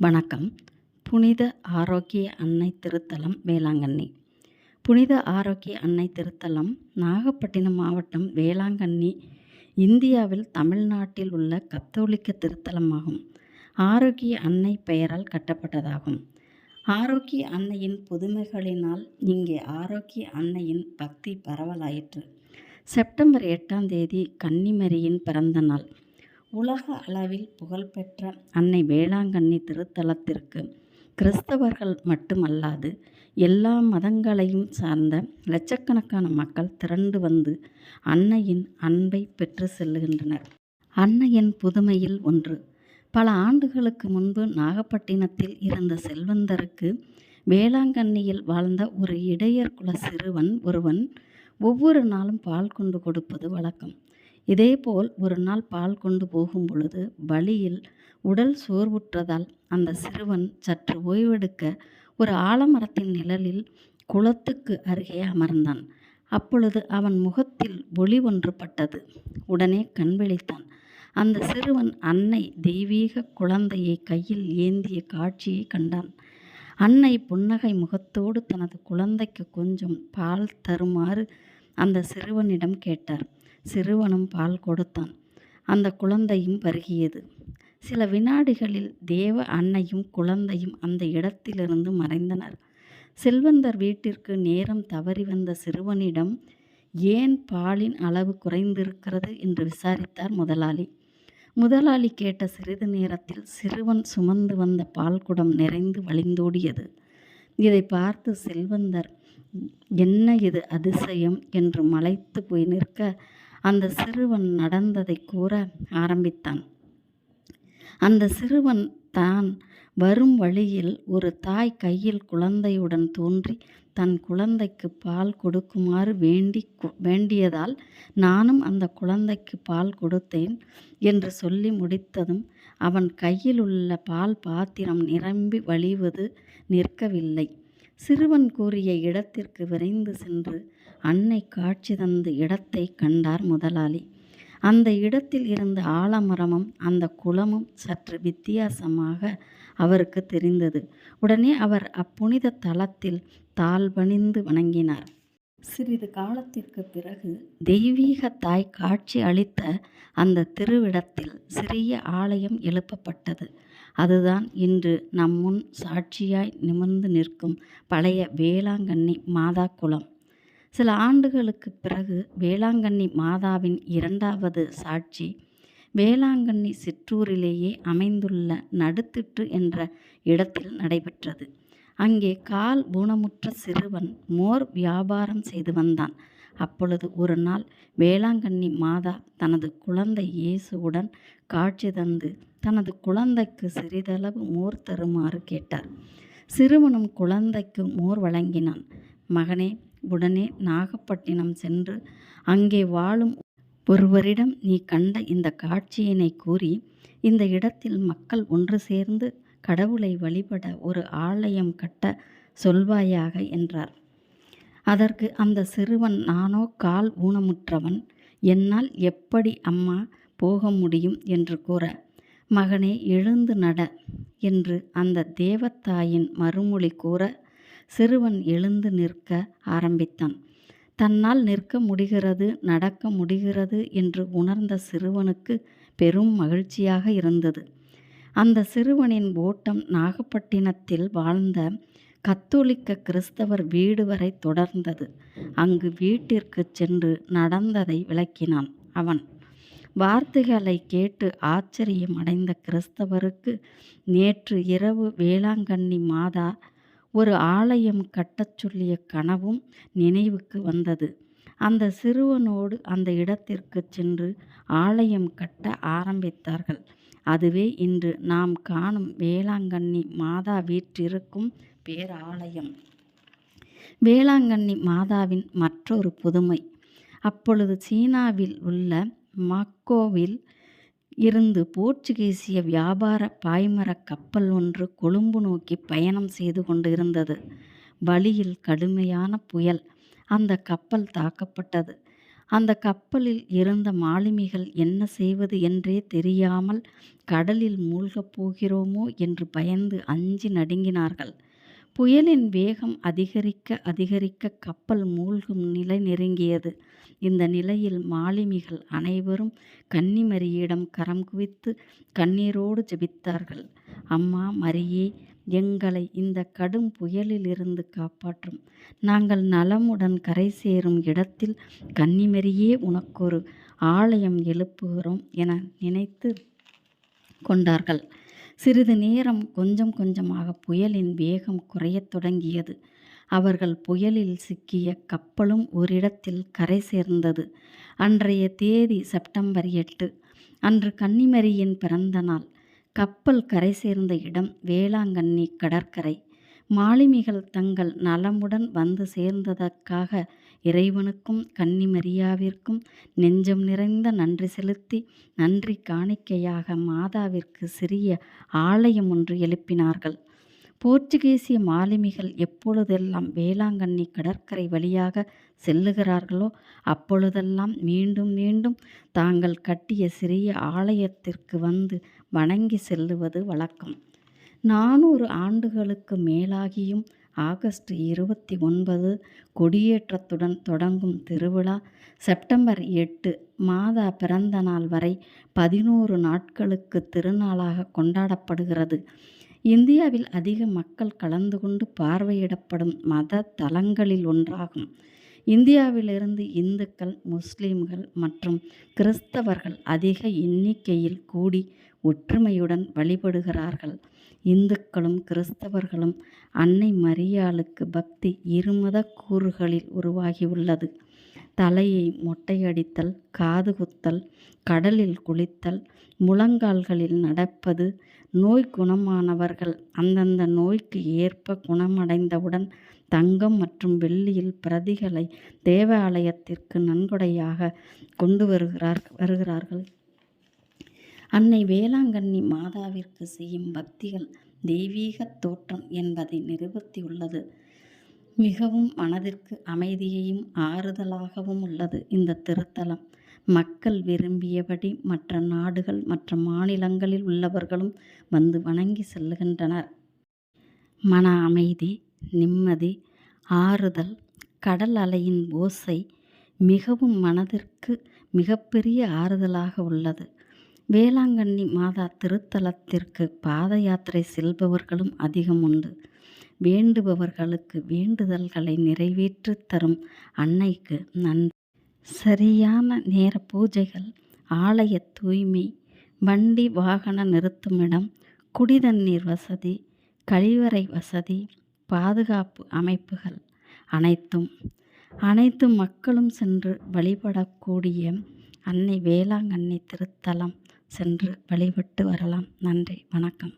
வணக்கம். புனித ஆரோக்கிய அன்னை திருத்தலம் வேளாங்கண்ணி. புனித ஆரோக்கிய அன்னை திருத்தலம் நாகப்பட்டினம் மாவட்டம் வேளாங்கண்ணி இந்தியாவில் தமிழ்நாட்டில் உள்ள கத்தோலிக்க திருத்தலமாகும். ஆரோக்கிய அன்னை பெயரால் கட்டப்பட்டதாகும். ஆரோக்கிய அன்னையின் புதுமைகளினால் இங்கே ஆரோக்கிய அன்னையின் பக்தி பரவலாயிற்று. செப்டம்பர் எட்டாம் தேதி கன்னிமரியின் பிறந்த நாள். உலக அளவில் புகழ்பெற்ற அன்னை வேளாங்கண்ணி திருத்தலத்திற்கு கிறிஸ்தவர்கள் மட்டுமல்லாது எல்லா மதங்களையும் சார்ந்த லட்சக்கணக்கான மக்கள் திரண்டு வந்து அன்னையின் அன்பை பெற்று செல்லுகின்றனர். அன்னையின் புதுமையில் ஒன்று. பல ஆண்டுகளுக்கு முன்பு நாகப்பட்டினத்தில் இருந்த செல்வந்தருக்கு வேளாங்கண்ணியில் வாழ்ந்த ஒரு இடையர் குல சிறுவன் ஒருவன் ஒவ்வொரு நாளும் பால் கொண்டு கொடுப்பது வழக்கம். இதேபோல் ஒரு நாள் பால் கொண்டு போகும் பொழுது வழியில் உடல் சோர்வுற்றதால் அந்த சிறுவன் சற்று ஓய்வெடுக்க ஒரு ஆலமரத்தின் நிழலில் குளத்துக்கு அருகே அமர்ந்தான். அப்பொழுது அவன் முகத்தில் ஒளி ஒன்று பட்டது. உடனே கண் விழித்தான். அந்த சிறுவன் அன்னை தெய்வீக குழந்தையை கையில் ஏந்திய காட்சியை கண்டான். அன்னை புன்னகை முகத்தோடு தனது குழந்தைக்கு கொஞ்சம் பால் தருமாறு அந்த சிறுவனிடம் கேட்டார். சிறுவனும் பால் கொடுத்தான். அந்த குழந்தையும் பருகியது சில வினாடிகளில் தேவ அன்னையும் குழந்தையும் அந்த இடத்திலிருந்து மறைந்தனர். செல்வந்தர் வீட்டிற்கு நேரம் தவறி வந்த சிறுவனிடம் ஏன் பாலின் அளவு குறைந்திருக்கிறது? என்று விசாரித்தார் முதலாளி. முதலாளி கேட்ட சிறிது நேரத்தில் சிறுவன் சுமந்து வந்த பால் குடம் நிறைந்து வழிந்தோடியது. இதை பார்த்து செல்வந்தர் என்ன இது அதிசயம்? என்று மலைத்து போய் நிற்க அந்த சிறுவன் நடந்ததை கூற ஆரம்பித்தான். அந்த சிறுவன் தான் வரும் வழியில் ஒரு தாய் கையில் குழந்தையுடன் தோன்றி தன் குழந்தைக்கு பால் கொடுக்குமாறு வேண்டி வேண்டியதால் நானும் அந்த குழந்தைக்கு பால் கொடுத்தேன் என்று சொல்லி முடித்ததும் அவன் கையில் உள்ள பால் பாத்திரம் நிரம்பி வழிவது நிற்கவில்லை. சிறுவன் கூறிய இடத்திற்கு விரைந்து சென்று அன்னை காட்சி தந்த இடத்தை கண்டார் முதலாளி. அந்த இடத்தில் இருந்த ஆலமரமும் அந்த குளமும் சற்று வித்தியாசமாக அவருக்கு தெரிந்தது. உடனே அவர் அப்புனித தலத்தில் தாழ்பணிந்து வணங்கினார். சிறிது காலத்திற்கு பிறகு தெய்வீக தாய் காட்சி அளித்த அந்த திருவிடத்தில் சிறிய ஆலயம் எழுப்பப்பட்டது. அதுதான் இன்று நம் முன் சாட்சியாய் நிமிர்ந்து நிற்கும் பழைய வேளாங்கண்ணி மாதா குளம். சில ஆண்டுகளுக்கு பிறகு வேளாங்கண்ணி மாதாவின் இரண்டாவது சாட்சி வேளாங்கண்ணி சிற்றூரிலேயே அமைந்துள்ள நடுத்திட்டு என்ற இடத்தில் நடைபெற்றது. அங்கே கால் ஊனமுற்ற சிறுவன் மோர் வியாபாரம் செய்து வந்தான். அப்பொழுது ஒரு நாள் வேளாங்கண்ணி மாதா தனது குழந்தை இயேசுவுடன் காட்சி தந்து தனது குழந்தைக்கு சிறிதளவு மோர் தருமாறு கேட்டார். சிறுவனும் குழந்தைக்கு மோர் வழங்கினான். மகனே உடனே நாகப்பட்டினம் சென்று அங்கே வாழும் ஒருவரிடம் நீ கண்ட இந்த காட்சியினை கூறி இந்த இடத்தில் மக்கள் ஒன்று சேர்ந்து கடவுளை வழிபட ஒரு ஆலயம் கட்ட சொல்வாயாக என்றார். அதற்கு அந்த சிறுவன் நானோ கால் ஊனமுற்றவன் என்னால் எப்படி அம்மா போக முடியும்? என்று கூற மகனே எழுந்து நட என்று அந்த தேவத்தாயின் மறுமொழி கூற சிறுவன் எழுந்து நிற்க ஆரம்பித்தான். தன்னால் நிற்க முடிகிறது நடக்க முடிகிறது என்று உணர்ந்த சிறுவனுக்கு பெரும் மகிழ்ச்சியாக இருந்தது. அந்த சிறுவனின் ஓட்டம் நாகப்பட்டினத்தில் வாழ்ந்த கத்தோலிக்க கிறிஸ்தவர் வீடு வரை தொடர்ந்தது. அங்கு வீட்டிற்கு சென்று நடந்ததை விளக்கினான் அவன். வார்த்தைகளை கேட்டு ஆச்சரியம் அடைந்த கிறிஸ்தவருக்கு நேற்று இரவு வேளாங்கண்ணி மாதா ஒரு ஆலயம் கட்டச் சொல்லிய கனவும் நினைவுக்கு வந்தது. அந்த சிறுவனோடு அந்த இடத்திற்கு சென்று ஆலயம் கட்ட ஆரம்பித்தார்கள். அதுவே இன்று நாம் காணும் வேளாங்கண்ணி மாதா வீற்றிருக்கும் பேராலயம். வேளாங்கண்ணி மாதாவின் மற்றொரு புதுமை. அப்பொழுது சீனாவில் உள்ள மக்கோவில் இருந்து போர்ச்சுகீசிய வியாபார பாய்மரக் கப்பல் ஒன்று கொழும்பு நோக்கி பயணம் செய்து கொண்டிருந்தது வழியில் கடுமையான புயல் அந்த கப்பல் தாக்கப்பட்டது அந்த கப்பலில் இருந்த மாலுமிகள் என்ன செய்வது என்றே தெரியாமல் கடலில் மூழ்கப் போகிறோமோ என்று பயந்து அஞ்சி நடுங்கினார்கள். புயலின் வேகம் அதிகரிக்க அதிகரிக்க கப்பல் மூழ்கும் நிலை நெருங்கியது. இந்த நிலையில் மாலுமிகள் அனைவரும் கன்னிமரியிடம் கரம் குவித்து கண்ணீரோடு ஜெபித்தார்கள். அம்மா மரியே எங்களை இந்த கடும் புயலிலிருந்து காப்பாற்றும். நாங்கள் நலமுடன் கரை சேரும் இடத்தில் கன்னிமரியே உனக்கொரு ஆலயம் எழுப்புகிறோம் என நினைத்து கொண்டார்கள். சிறிது நேரம் கொஞ்சம் கொஞ்சமாக புயலின் வேகம் குறையத் தொடங்கியது. அவர்கள் புயலில் சிக்கிய கப்பலும் ஓரிடத்தில் கரை சேர்ந்தது. அன்றைய தேதி செப்டம்பர் எட்டு. அன்று கன்னிமரியின் பிறந்த நாள். கப்பல் கரை சேர்ந்த இடம் வேளாங்கண்ணி கடற்கரை. மாலுமிகள் தங்கள் நலமுடன் வந்து சேர்ந்ததற்காக இறைவனுக்கும் கன்னிமரியாவிற்கும் நெஞ்சம் நிறைந்த நன்றி செலுத்தி நன்றி காணிக்கையாக மாதாவிற்கு சிறிய ஆலயம் ஒன்று எழுப்பினார்கள். போர்ச்சுகீசிய மாலுமிகள் எப்பொழுதெல்லாம் வேளாங்கண்ணி கடற்கரை வழியாக செல்லுகிறார்களோ அப்பொழுதெல்லாம் மீண்டும் மீண்டும் தாங்கள் கட்டிய சிறிய ஆலயத்திற்கு வந்து வணங்கி செல்லுவது வழக்கம். நானூறு ஆண்டுகளுக்கு மேலாகியும் ஆகஸ்ட் இருபத்தி ஒன்பது கொடியேற்றத்துடன் தொடங்கும் திருவிழா செப்டம்பர் எட்டு மாதா பிறந்த நாள் வரை பதினோரு நாட்களுக்கு திருநாளாக கொண்டாடப்படுகிறது. இந்தியாவில் அதிக மக்கள் கலந்து கொண்டு பார்வையிடப்படும் மத தலங்களில் ஒன்றாகும். இந்தியாவிலிருந்து இந்துக்கள் முஸ்லிம்கள் மற்றும் கிறிஸ்தவர்கள் அதிக எண்ணிக்கையில் கூடி ஒற்றுமையுடன் வழிபடுகிறார்கள். இந்துக்களும் கிறிஸ்தவர்களும் அன்னை மரியாளுக்கு பக்தி இருமதக் கூறுகளில் உருவாகியுள்ளது. தலையை மொட்டையடித்தல் காது குத்தல் கடலில் குளித்தல் முழங்கால்களில் நடப்பது நோய் குணமானவர்கள் அந்தந்த நோய்க்கு ஏற்ப குணமடைந்தவுடன் தங்கம் மற்றும் வெள்ளியில் பிரதிகளை தேவாலயத்திற்கு நன்கொடையாக கொண்டு வருகிறார் வருகிறார்கள். அன்னை வேளாங்கண்ணி மாதாவிற்கு செய்யும் பக்திகள் தெய்வீகத் தோற்றம் என்பதை நிறுவத்தியுள்ளது மிகவும் மனதிற்கு அமைதியையும் ஆறுதலாகவும் உள்ளது இந்த திருத்தலம். மக்கள் விரும்பியபடி மற்ற நாடுகள் மற்ற மாநிலங்களில் உள்ளவர்களும் வந்து வணங்கி செல்லுகின்றனர் மன அமைதி நிம்மதி ஆறுதல் கடல் அலையின் ஓசை மிகவும் மனதிற்கு மிகப்பெரிய ஆறுதலாக உள்ளது. வேளாங்கண்ணி மாதா திருத்தலத்திற்கு பாத யாத்திரை செல்பவர்களும் அதிகம் உண்டு. வேண்டுபவர்களுக்கு வேண்டுதல்களை நிறைவேற்றி தரும் அன்னைக்கு நன்றி. சரியான நேர பூஜைகள் ஆலயத் தூய்மை வண்டி வாகன நிறுத்துமிடம் குடிதண்ணீர் வசதி கழிவறை வசதி பாதுகாப்பு அமைப்புகள் அனைத்தும் அனைத்து மக்களும் சென்று வழிபடக்கூடிய அன்னை வேளாங்கண்ணி திருத்தலம் சென்று வழிபட்டு வரலாம். நன்றி. வணக்கம்.